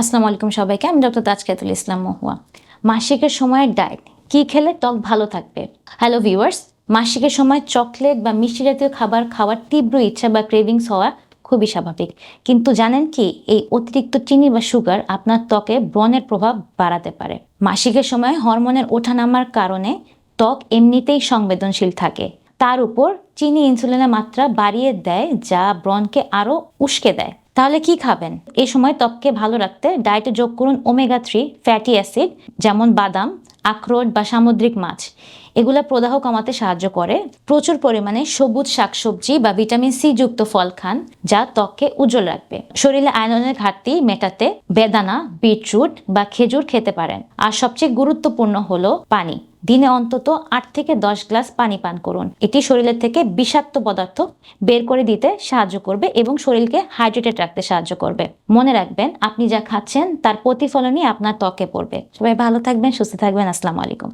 আসসালামু আলাইকুম সবাইকে, আমি ডক্টর তাজকাতুল ইসলাম মহুয়া। মাসিকের সময়ের ডায়েট, কি খেলে ত্বক ভালো থাকবে? হ্যালো ভিউয়ার্স মাসিকের সময় চকলেট বা মিষ্টি জাতীয় খাবার খাওয়ার তীব্র ইচ্ছা বা ক্রেভিংস হওয়া খুবই স্বাভাবিক। কিন্তু জানেন কি, এই অতিরিক্ত চিনি বা সুগার আপনার ত্বকে ব্রণের প্রভাব বাড়াতে পারে। মাসিকের সময় হরমোনের ওঠানামার কারণে ত্বক এমনিতেই সংবেদনশীল থাকে। তার উপর চিনি ইনসুলিনের মাত্রা বাড়িয়ে দেয়, যা ব্রনকে আরও উস্কে দেয়। তাহলে কি খাবেন? এই সময় ত্বককে ভালো রাখতে ডায়েটে যোগ করুন ওমেগা থ্রি ফ্যাটি অ্যাসিড যেমন বাদাম, আখরোট বা সামুদ্রিক মাছ। এগুলো প্রদাহ কমাতে সাহায্য করে। প্রচুর পরিমাণে সবুজ শাকসবজি বা ভিটামিন সি যুক্ত ফল খান, যা ত্বককে উজ্জ্বল রাখবে। শরীরে আয়রনের ঘাটতি মেটাতে বেদানা, বিটরুট বা খেজুর খেতে পারেন। আর সবচেয়ে গুরুত্বপূর্ণ হলো পানি। দিনে অন্তত আট থেকে দশ গ্লাস পানি পান করুন। এটি শরীরের থেকে বিষাক্ত পদার্থ বের করে দিতে সাহায্য করবে এবং শরীরকে হাইড্রেটেড রাখতে সাহায্য করবে। মনে রাখবেন, আপনি যা খাচ্ছেন তার প্রতিফলনই আপনার ত্বকে পড়বে। সবাই ভালো থাকবেন, সুস্থ থাকবেন। আসসালামু আলাইকুম।